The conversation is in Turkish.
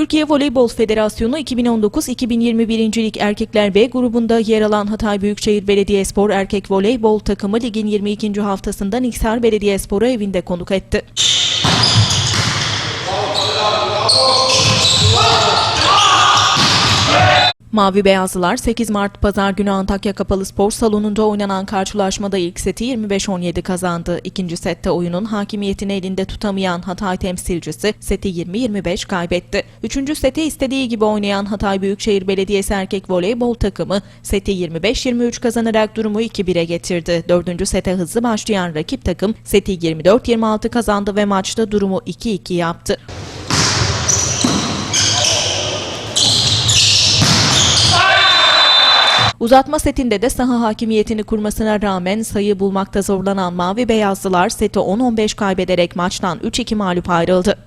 Türkiye Voleybol Federasyonu 2019-2021. Lig Erkekler B grubunda yer alan Hatay Büyükşehir Belediyespor Erkek Voleybol takımı ligin 22. haftasında Niksar Belediyespor'u evinde konuk etti. Mavi Beyazlılar 8 Mart Pazar günü Antakya Kapalı Spor Salonu'nda oynanan karşılaşmada ilk seti 25-17 kazandı. İkinci sette oyunun hakimiyetini elinde tutamayan Hatay temsilcisi seti 20-25 kaybetti. Üçüncü seti istediği gibi oynayan Hatay Büyükşehir Belediyesi erkek voleybol takımı seti 25-23 kazanarak durumu 2-1'e getirdi. Dördüncü sete hızlı başlayan rakip takım seti 24-26 kazandı ve maçta durumu 2-2 yaptı. Uzatma setinde de saha hakimiyetini kurmasına rağmen sayı bulmakta zorlanan Mavi Beyazlılar seti 10-15 kaybederek maçtan 3-2 mağlup ayrıldı.